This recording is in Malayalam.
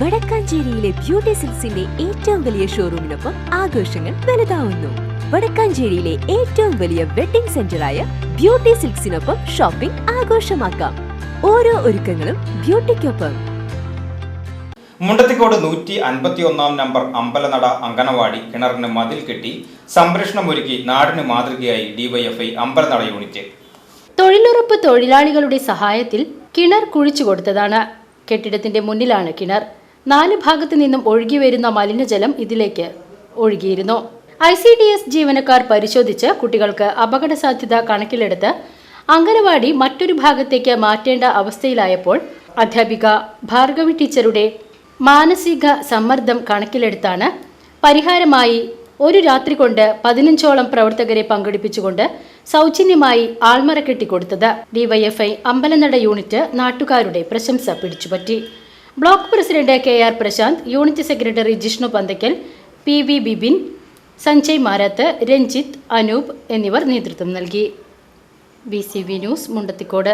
വടക്കാഞ്ചേരിയിലെ ബ്യൂട്ടി സിൽസിന്റെ ഏറ്റവും വലിയ ഷോറൂമിനൊപ്പം ആഘോഷങ്ങൾ വലുതാവുന്നു. വടക്കാഞ്ചേരിയിലെ ഏറ്റവും വലിയ വെഡിംഗ് സെന്ററായ ബ്യൂട്ടി സിൽക്സിനൊപ്പം ഷോപ്പിംഗ് ആഘോഷമാക്കാം. ഓരോ ഒരുക്കങ്ങളും ബ്യൂട്ടിക്കൊപ്പം. മുണ്ടത്തിക്കോട് നൂറ്റി അൻപത്തി ഒന്നാം നമ്പർ അമ്പലനട അങ്കണവാടി കിണറിന് മതിൽ കെട്ടി സംരക്ഷണമൊരുക്കി നാടിന് മാതൃകയായി ഡിവൈഎഫ്ഐ അമ്പലനട യൂണിറ്റ്. തൊഴിലുറപ്പ് തൊഴിലാളികളുടെ സഹായത്തിൽ കിണർ കുഴിച്ചു കൊടുത്തതാണ് കെട്ടിടത്തിന്റെ മുന്നിലാണ് കിണർ. നാല് ഭാഗത്തു നിന്നും ഒഴുകി വരുന്ന മലിനജലം ഇതിലേക്ക് ഒഴുകിയിരുന്നു. ഐ സി ഡി എസ് ജീവനക്കാർ പരിശോധിച്ച് കുട്ടികൾക്ക് അപകട സാധ്യത കണക്കിലെടുത്ത് അംഗനവാടി മറ്റൊരു ഭാഗത്തേക്ക് മാറ്റേണ്ട അവസ്ഥയിലായപ്പോൾ അധ്യാപിക ഭാർഗവി ടീച്ചറുടെ മാനസിക സമ്മർദ്ദം കണക്കിലെടുത്താണ് പരിഹാരമായി ഒരു രാത്രി കൊണ്ട് പതിനഞ്ചോളം പ്രവർത്തകരെ പങ്കെടുപ്പിച്ചുകൊണ്ട് സൗജന്യമായി ആൾമറ കെട്ടിക്കൊടുത്തത്. ഡിവൈഎഫ്ഐ അമ്പലനട യൂണിറ്റ് നാട്ടുകാരുടെ പ്രശംസ പിടിച്ചുപറ്റി. Block president K R Prashanth unit secretary Jishnu Panthakkal P V Bibin Sanjay Marath Ranjith Anoop എന്നിവർ നേതൃത്വം നൽകി. B C V news Mundathikode.